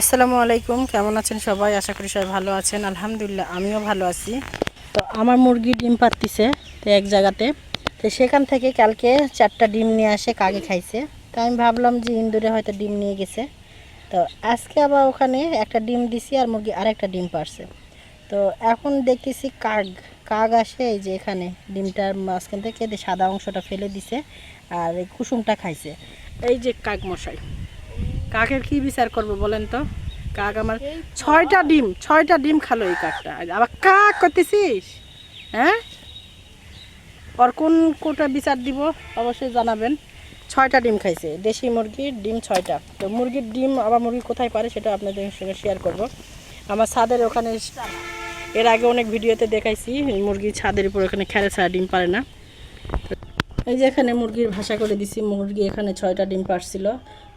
আসসালামু আলাইকুম, কেমন আছেন সবাই? আশা করি সবাই ভালো আছেন। আলহামদুলিল্লাহ, আমিও ভালো আছি। তো আমার মুরগি ডিম পাততিছে তো এক জায়গাতে। তো সেখান থেকে কালকে চারটা ডিম নিয়ে আসে, কাকে খাইছে। তো আমি ভাবলাম যে ইন্দুরে হয়তো ডিম নিয়ে গেছে। তো আজকে আবার ওখানে একটা ডিম দিছি আর মুরগি আরেকটা ডিম পারছে তো এখন দেখতেছি কাক কাক আসে এই যে এখানে ডিমটার মাঝখান থেকে সাদা অংশটা ফেলে দিছে আর এই কুসুমটা খাইছে। এই যে কাক মশাই। কাকের কি বিচার করব বলেন তো? কাক আমার ছয়টা ডিম ছয়টা ডিম খালো এই কাকটা। আবার কাক করতেছিস হ্যাঁ? ওর কোন কোটা বিচার দিব অবশ্যই জানাবেন। ছয়টা ডিম খাইছে, দেশি মুরগির ডিম ছয়টা। তো মুরগির ডিম আবার মুরগি কোথায় পারে সেটা আপনাদের সঙ্গে শেয়ার করব। আমার ছাদের ওখানে এর আগে অনেক ভিডিওতে দেখাইছি মুরগি ছাদের উপর ওখানে খেলে ছাড়া ডিম পারে না। এই যে এখানে মুরগির ভাষা করে দিছি, মুরগি এখানে ছয়টা ডিম পারছিল।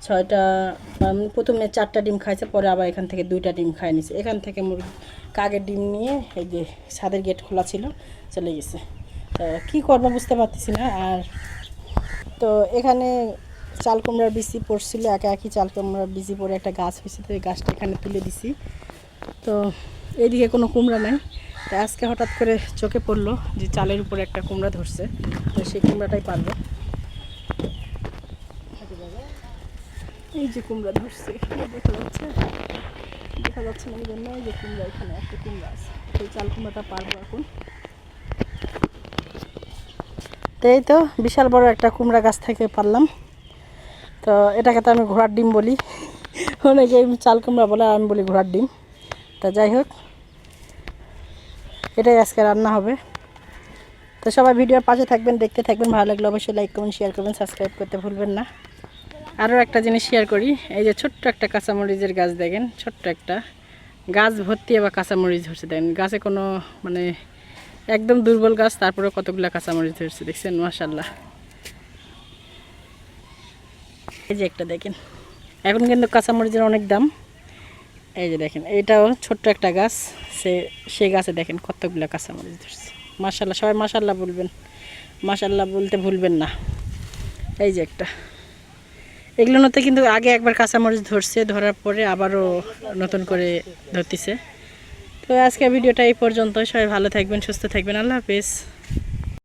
ছয়টা প্রথমে চারটা ডিম খাইছে, পরে আবার এখান থেকে দুইটা ডিম খাই নিছে। এখান থেকে মুরগি কাকের ডিম নিয়ে এই যে ছাদের গেট খোলা ছিল, চলে গেছে। তো কী করব বুঝতে পারতেছি না, আর তো এখানে চাল কুমড়ার বিচি পড়ছিল, একা একই চাল কুমড়ার বিচি পড়ে একটা গাছ হয়েছে, তো এই গাছটা এখানে তুলে দিছি। তো এইদিকে কোনো কুমড়া নাই। তো আজকে হঠাৎ করে চোখে পড়ল যে চালের উপরে একটা কুমড়া ধরছে, তো সেই কুমড়াটাই পারব এই যে কুমড়া ধরছে দেখা যাচ্ছে দেখা যাচ্ছে না এই জন্য এই যে কুমড়া, এখানে একটা কুমড়া আছে। সেই চাল কুমড়াটা পারব এখন। তো এই তো বিশাল বড় একটা কুমড়া গাছ থেকে পারলাম। তো এটাকে তো আমি ঘোড়ার ডিম বলি। অনেকে চাল কুমড়া বলে আমি বলি ঘোড়ার ডিম। তা যাই হোক এটাই আজকে রান্না হবে। তো সবাই ভিডিওর পাশে থাকবেন, দেখতে থাকবেন, ভালো লাগলে অবশ্যই লাইক করবেন শেয়ার করবেন সাবস্ক্রাইব করতে ভুলবেন না। আরও একটা জিনিস শেয়ার করি, এই যে ছোট্ট একটা কাঁচামরিচের গাছ দেখেন, ছোট্ট একটা। গাছ ভর্তি আবার কাঁচামরিচ ধরছে দেখেন। গাছে কোনো মানে একদম দুর্বল গাছ তারপরে কতগুলো কাঁচামরিচ ধরছে, দেখছেন? মাসাল্লাহ এই যে একটা দেখেন। এখন কিন্তু কাঁচামরিচের অনেক দাম। এই যে দেখেন, এটাও ছোট্ট একটা গাছ। সে সে গাছে দেখেন কতগুলো কাঁচামরিচ ধরছে। মাসাল্লাহ সবাই মাসাল্লাহ বলবেন। মাসাল্লাহ বলতে ভুলবেন না। এই যে একটা। এগুলোতে কিন্তু আগে একবার কাঁচামরিচ ধরছে, ধরার পরে আবারও নতুন করে ধরতেছে। তো আজকের ভিডিওটা এই পর্যন্ত সবাই ভালো থাকবেন, সুস্থ থাকবেন। আল্লাহ হাফেজ।